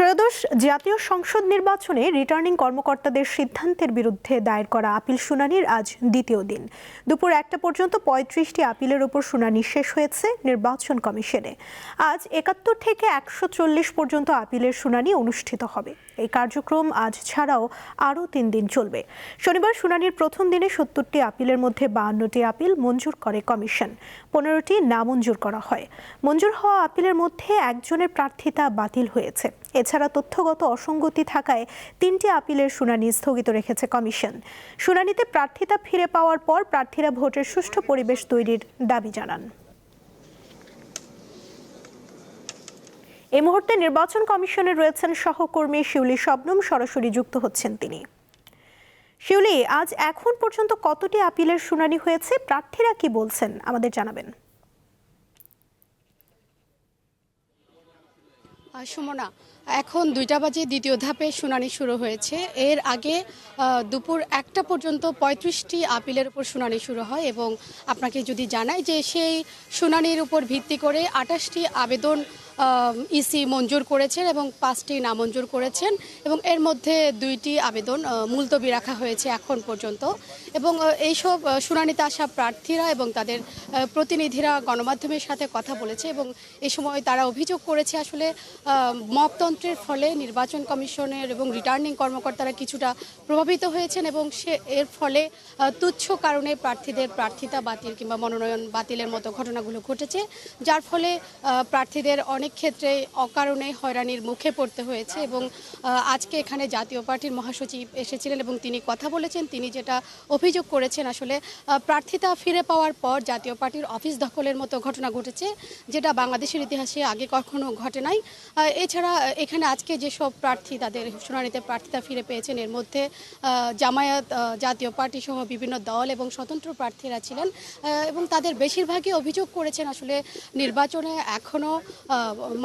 ত্রয়োদশ জাতীয় সংসদ নির্বাচনে রিটার্নিং কর্মকর্তাদের সিদ্ধান্তের বিরুদ্ধে দায়ের করা আপিল শুনানির আজ দ্বিতীয় দিন। দুপুর একটা পর্যন্ত পঁয়ত্রিশটি আপিলের ওপর শুনানি শেষ হয়েছে নির্বাচন কমিশনে। আজ একাত্তর থেকে একশো চল্লিশ পর্যন্ত আপিলের শুনানি অনুষ্ঠিত হবে। এই কার্যক্রম আজ ছাড়াও আরও তিন দিন চলবে। শনিবার শুনানির প্রথম দিনে সত্তরটি আপিলের মধ্যে বাহান্নটি আপিল মঞ্জুর করে কমিশন। পনেরোটি নামঞ্জুর করা হয়। মঞ্জুর হওয়া আপিলের মধ্যে একজনের প্রার্থিতা বাতিল হয়েছে। এছাড়া তথ্যগত অসঙ্গতি থাকায় তিনটি আপিলের শুনানি স্থগিত রেখেছে কমিশন। শুনানিতে প্রার্থিতা ফিরে পাওয়ার পর প্রার্থীরা ভোটের সুষ্ঠু পরিবেশ তৈরির দাবি জানান। এই মুহূর্তে নির্বাচন কমিশনে রয়েছেন সহকর্মী শিউলি শবনম, সরাসরি যুক্ত হচ্ছেন তিনি। শিউলি, আজ এখন পর্যন্ত কতটি আপিলের শুনানি হয়েছে? প্রার্থীরা কি বলছেন? আমাদের জানাবেন। সুমনা, এখন দুইটা বাজে দ্বিতীয় ধাপে শুনানি শুরু হয়েছে। এর আগে দুপুর একটা পর্যন্ত পঁয়ত্রিশটি আপিলের উপর শুনানি শুরু হয় এবং আপনাকে যদি জানাই যে সেই শুনানির উপর ভিত্তি করে আটাশটি আবেদন ইসি মঞ্জুর করেছেন এবং পাঁচটি নামঞ্জুর করেছেন এবং এর মধ্যে দুইটি আবেদন মুলতবি রাখা হয়েছে এখন পর্যন্ত। এবং এইসব শুনানিতে আসা প্রার্থীরা এবং তাদের প্রতিনিধিরা গণমাধ্যমের সাথে কথা বলেছে এবং এ সময় তারা অভিযোগ করেছে আসলে আহ, মপতন্ত্রের ফলে নির্বাচন কমিশনের এবং রিটার্নিং কর্মকর্তারা কিছুটা প্রভাবিত হয়েছেন এবং সে এর ফলে তুচ্ছ কারণে প্রার্থীদের প্রার্থিতা বাতিল কিংবা মনোনয়ন বাতিলের মতো ঘটনাগুলো ঘটেছে যার ফলে প্রার্থীদের অনেক ক্ষেত্রে অকারণে হয়রানির মুখে পড়তে হয়েছে এবং আজকে এখানে জাতীয় পার্টির মহাসচিব এসেছিলেন এবং তিনি কথা বলেছেন। তিনি যেটা অভিযোগ করেছেন আসলে প্রার্থিতা ফিরে পাওয়ার পর জাতীয় পার্টির অফিস দখলের মতো ঘটনা ঘটেছে, যেটা বাংলাদেশের ইতিহাসে আগে কখনো ঘটে নাই। এছাড়া এখানে আজকে যেসব প্রার্থী তাদের শুনানিতে প্রার্থিতা ফিরে পেয়েছেন, এর মধ্যে জামায়াত জাতীয় পার্টি সহ বিভিন্ন দল এবং স্বতন্ত্র প্রার্থীরা ছিলেন এবং তাদের বেশিরভাগই অভিযোগ করেছেন আসলে নির্বাচনে এখনও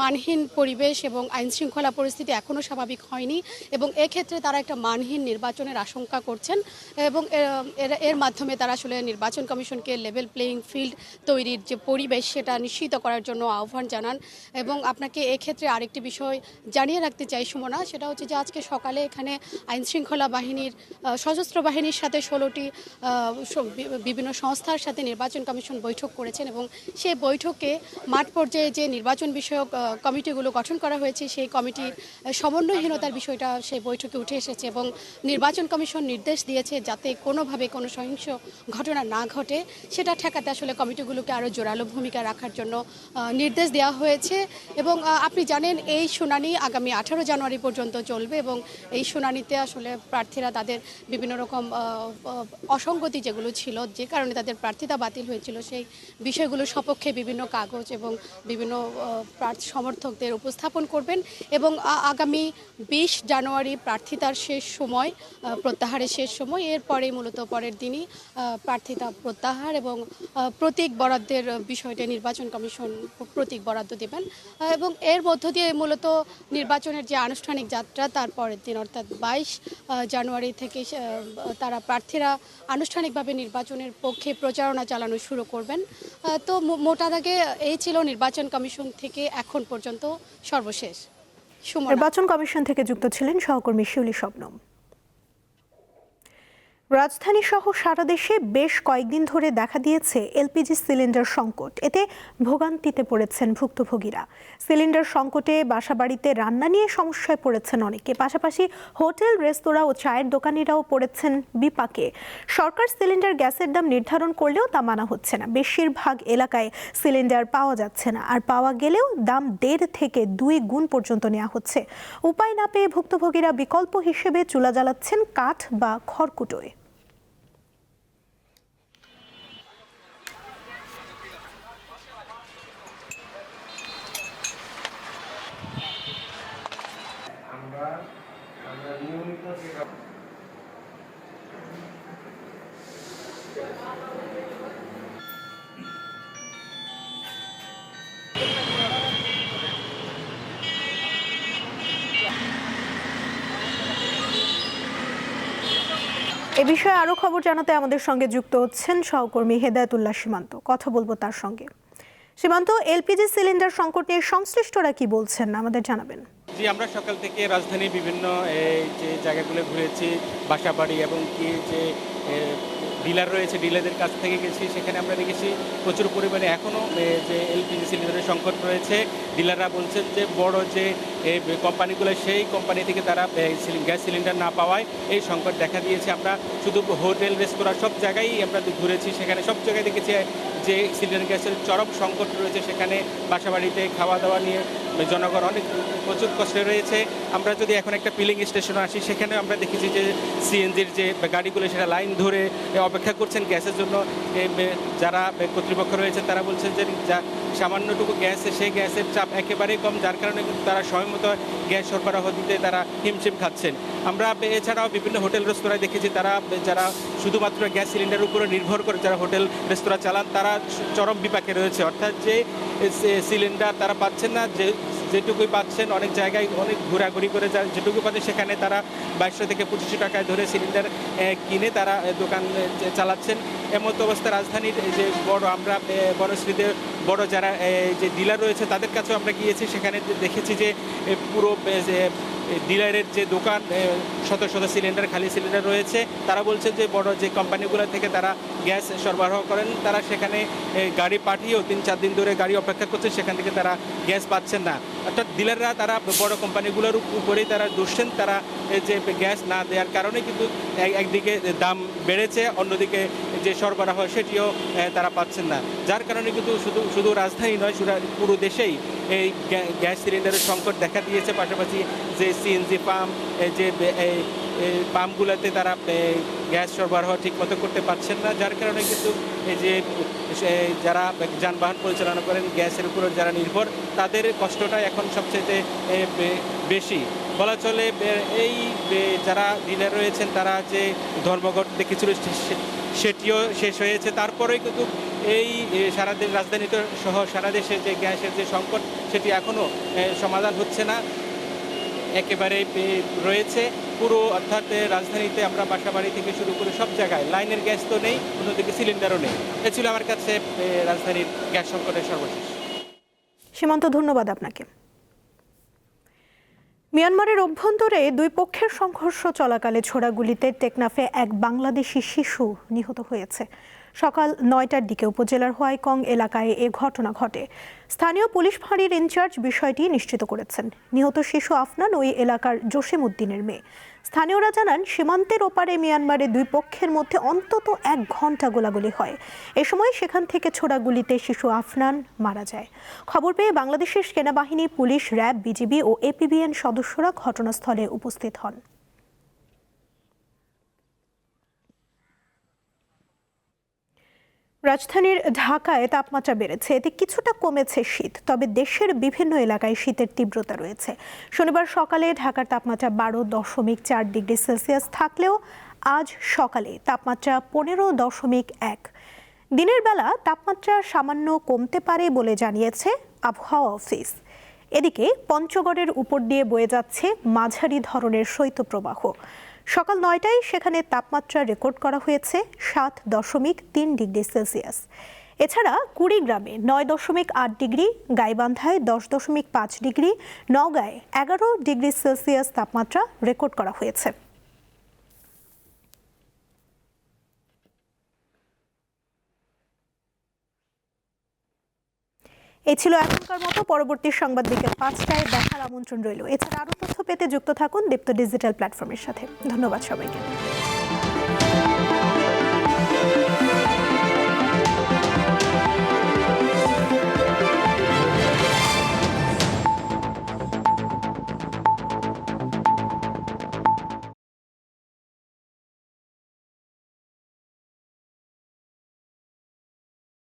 মানহীন পরিবেশ এবং আইন শৃঙ্খলা পরিস্থিতি এখনও স্বাভাবিক হয়নি এবং এক্ষেত্রে তারা একটা মানহীন নির্বাচনের আশঙ্কা করছেন এবং এর- মাধ্যমে তারা আসলে নির্বাচন কমিশনকে লেভেল প্লেয়িং ফিল্ড তৈরির যে পরিবেশ সেটা নিশ্চিত করার জন্য আহ্বান জানান। এবং আপনাকে এক্ষেত্রে আরেকটি বিষয় জানিয়ে রাখতে চাই, সুমনা, সেটা হচ্ছে যে আজকে সকালে এখানে আইন শৃঙ্খলা বাহিনীর সশস্ত্র বাহিনীর সাথে ষোলোটি বিভিন্ন সংস্থার সাথে নির্বাচন কমিশন বৈঠক করেছেন এবং সেই বৈঠকে মাঠ পর্যায়ে যে নির্বাচন বিষয়ক কমিটিগুলো গঠন করা হয়েছে, সেই কমিটির সমন্বয়হীনতার বিষয়টা সেই বৈঠকে উঠে এসেছে এবং নির্বাচন কমিশন নির্দেশ দিয়েছে যাতে কোনোভাবে কোনো সহিংস ঘটনা না ঘটে। সেটা ঠেকাতে আসলে কমিটিগুলোকে আরও জোরালো ভূমিকা রাখার জন্য নির্দেশ দেওয়া হয়েছে এবং আপনি জানেন এই শুনানি আগামী আঠারো জানুয়ারি পর্যন্ত চলবে এবং এই শুনানিতে আসলে প্রার্থীরা তাদের বিভিন্ন রকম অসঙ্গতি যেগুলো ছিল, যে কারণে তাদের প্রার্থিতা বাতিল হয়েছিল, সেই বিষয়গুলোর সপক্ষে বিভিন্ন কাগজ এবং বিভিন্ন প্রার্থী সমর্থকদের উপস্থাপন করবেন এবং আগামী বিশ জানুয়ারি প্রার্থিতার শেষ সময় প্রত্যাহারের শেষ সময় এরপরে মূলত পরের দিনই প্রার্থিতা প্রত্যাহার এবং প্রতীক বরাদ্দের বিষয়টা নির্বাচন কমিশন প্রতীক বরাদ্দ দেবেন। এবং এর মধ্য দিয়ে মূলত নির্বাচনের যে আনুষ্ঠানিক যাত্রা, তার পরের দিন অর্থাৎ বাইশ জানুয়ারি থেকে তারা প্রার্থীরা আনুষ্ঠানিকভাবে নির্বাচনের পক্ষে প্রচারণা চালানো শুরু করবেন। তো মোটা দাগে এই ছিল নির্বাচন কমিশন থেকে এখন পর্যন্ত সর্বশেষ। নির্বাচন কমিশন থেকে যুক্ত ছিলেন সহকর্মী শিউলি শবনম। রাজধানী সহ সারা দেশে বেশ কয়েকদিন ধরে দেখা দিয়েছে এলপিজি সিলিন্ডার সংকট। এতে ভোগান্তিতে পড়েছেন ভুক্তভোগীরা। সিলিন্ডার সংকটে বাসাবাড়িতে রান্না নিয়ে সমস্যায় পড়েছেন অনেকে। পাশাপাশি হোটেল, রেস্তোরাঁ ও চায়ের দোকানিরাও পড়েছেন বিপাকে। সরকার সিলিন্ডার গ্যাসের দাম নির্ধারণ করলেও তা মানা হচ্ছে না। বেশিরভাগ এলাকায় সিলিন্ডার পাওয়া যাচ্ছে না। আর পাওয়া গেলেও দাম দেড় থেকে দুই গুণ পর্যন্ত নেওয়া হচ্ছে। উপায় না পেয়ে ভুক্তভোগীরা বিকল্প হিসেবে চুলা জ্বালাচ্ছেন কাঠ বা খড়কুটোয়। এ বিষয়ে আরও খবর জানাতে আমাদের সঙ্গে যুক্ত হচ্ছেন সহকর্মী হেদায়তুল্লাহ সীমান্ত। কথা বলব তার সঙ্গে। সীমান্ত, এলপিজি সিলিন্ডার সংকট নিয়ে সংশ্লিষ্টরা কি বলছেন? আমাদের জানাবেন। জি, আমরা সকাল থেকে রাজধানীর বিভিন্ন যে জায়গাগুলো ঘুরেছি, বাসাবাড়ি এবং কি যে ডিলার রয়েছে, ডিলারদের কাছ থেকে গেছি, সেখানে আমরা দেখেছি প্রচুর পরিমাণে এখনও যে এলপিজি সিলিন্ডারের সংকট রয়েছে। ডিলাররা বলছেন যে বড় যে কোম্পানিগুলো, সেই কোম্পানি থেকে তারা গ্যাস সিলিন্ডার না পাওয়ায় এই সংকট দেখা দিয়েছে। আমরা শুধু হোটেল, রেস্তোরাঁ সব জায়গায় আমরা ঘুরেছি। সেখানে সব জায়গায় দেখেছি যে সিলিন্ডার গ্যাসের চরম সংকট রয়েছে। সেখানে বাসাবাড়িতে খাওয়া দাওয়া নিয়ে জনগণ অনেক প্রচুর কষ্টে রয়েছে। আমরা যদি এখন একটা পিলিং স্টেশনে আসি, সেখানে আমরা দেখেছি যে সিএনজির যে গাড়িগুলো, সেটা লাইন ধরে অপেক্ষা করছেন গ্যাসের জন্য। যারা কর্তৃপক্ষ রয়েছে, তারা বলছেন যে যা সামান্যটুকু গ্যাস, সেই গ্যাসের চাপ একেবারেই কম, যার কারণে কিন্তু তারা সময় মতো গ্যাস সরবরাহ দিতে তারা হিমশিম খাচ্ছেন। আমরা এছাড়াও বিভিন্ন হোটেল, রেস্তোরাঁয় দেখেছি তারা, যারা শুধুমাত্র গ্যাস সিলিন্ডারের উপরে নির্ভর করে যারা হোটেল, রেস্তোরাঁ চালান, তারা চরম বিপাকে রয়েছে। অর্থাৎ যে সিলিন্ডার তারা পাচ্ছেন না, যে, যেটুকুই পাচ্ছেন, অনেক জায়গায় অনেক ঘোরাঘুরি করে যা, যেটুকু পাচ্ছেন সেখানে তারা বাইশশো থেকে পঁচিশশো টাকায় ধরে সিলিন্ডার কিনে তারা দোকান চালাচ্ছেন। এমতো অবস্থা রাজধানীর যে বড়, আমরা বনশ্রীতে বড় যারা যে ডিলার রয়েছে তাদের কাছেও আমরা গিয়েছি। সেখানে দেখেছি যে পুরো ডিলারের যে দোকান শত শত সিলিন্ডার, খালি সিলিন্ডার রয়েছে। তারা বলছে যে, বড় যে কোম্পানিগুলো থেকে তারা গ্যাস সরবরাহ করেন, তারা সেখানে গাড়ি পাঠিয়েও তিন চার দিন ধরে গাড়ি অপেক্ষা করছে, সেখান থেকে তারা গ্যাস পাচ্ছেন না। অর্থাৎ ডিলাররা তারা বড় কোম্পানিগুলোর উপরেই তারা দুষছেন তারা যে গ্যাস না দেওয়ার কারণে কিন্তু এক- একদিকে দাম বেড়েছে, অন্যদিকে যে সরবরাহ সেটিও তারা পাচ্ছেন না। যার কারণে কিন্তু শুধু শুধু রাজধানী নয় পুরো দেশেই এই গ্যা- গ্যাস সিলিন্ডারের সংকট দেখা দিয়েছে। পাশাপাশি যে সিএনজি পাম্প যে পাম্পগুলোতে তারা গ্যাস সরবরাহ ঠিকমতো করতে পারছেন না। যার কারণে কিন্তু এই যে যারা যানবাহন পরিচালনা করেন গ্যাসের উপর যারা নির্ভর তাদের কষ্টটা এখন সবচেয়ে বেশি। বলা চলে এই যারা ডিলার রয়েছেন তারা যে ধর্মঘট দেখেছিল সেটিও শেষ হয়েছে। তারপরেই কিন্তু এই এ, সারা দেশ রাজধানীতে সহ সারা দেশে যে গ্যাসের যে সংকট সেটি এখনও সমাধান হচ্ছে না। একেবারে রয়েছে। পুরো অর্থাৎ রাজধানীতে আমরা বাসাবাড়ি থেকে শুরু করে সব জায়গায় লাইনের গ্যাস তো নেই, অন্যদিকে সিলিন্ডারও নেই। এ ছিল আমার কাছে রাজধানীর গ্যাস সংকটের সর্বশেষ। সীমান্ত ধন্যবাদ আপনাকে। মিয়ানমারের অভ্যন্তরে দুই পক্ষের সংঘর্ষ চলাকালে ছোড়া গুলিতে টেকনাফে এক বাংলাদেশি শিশু নিহত হয়েছে। সকাল নয়টার দিকে উপজেলার হোয়াইকং এলাকায় এ ঘটনা ঘটে। স্থানীয় পুলিশ ফাঁড়ির ইনচার্জ বিষয়টি নিশ্চিত করেছেন। নিহত শিশু আফনান ওই এলাকার জসিম উদ্দিনের মেয়ে। স্থানীয়রা জানান, সীমান্তের ওপারে মিয়ানমারে দুই পক্ষের মধ্যে অন্তত এক ঘণ্টা গোলাগুলি হয়। এ সময় সেখান থেকে ছোড়া গুলিতে শিশু আফনান মারা যায়। খবর পেয়ে বাংলাদেশের সেনাবাহিনী, পুলিশ, র্যাব, বিজিবি ও এপিবিএন সদস্যরা ঘটনাস্থলে উপস্থিত হন। রাজধানীর ঢাকায় তাপমাত্রা বেড়েছে। এতে কিছুটা কমেছে শীত, তবে দেশের বিভিন্ন এলাকায় শীতের তীব্রতা রয়েছে। শনিবার সকালে ঢাকার তাপমাত্রা বারো দশমিক চার ডিগ্রি সেলসিয়াস থাকলেও আজ সকালে তাপমাত্রা পনেরো দশমিক এক। দিনের বেলা তাপমাত্রা সামান্য কমতে পারে বলে জানিয়েছে আবহাওয়া অফিস। এদিকে পঞ্চগড়ের উপর দিয়ে বয়ে যাচ্ছে মাঝারি ধরনের শৈত্যপ্রবাহ। সকাল নয়টায় সেখানে তাপমাত্রা রেকর্ড করা হয়েছে সাত দশমিক তিন ডিগ্রি সেলসিয়াস। এছাড়া কুড়িগ্রামে নয় দশমিক আট ডিগ্রি, গাইবান্ধায় দশ দশমিক পাঁচ ডিগ্রি, নওগাঁয় এগারো ডিগ্রি সেলসিয়াস তাপমাত্রা রেকর্ড করা হয়েছে। এই ছিল এখনকার মতো পরবর্তী সংবাদ বিকেল পাঁচটায় দেখার আমন্ত্রণ রইল। এছাড়া আরও তথ্য পেতে যুক্ত থাকুন দীপ্ত ডিজিটাল প্ল্যাটফর্মের সাথে। ধন্যবাদ সবাইকে।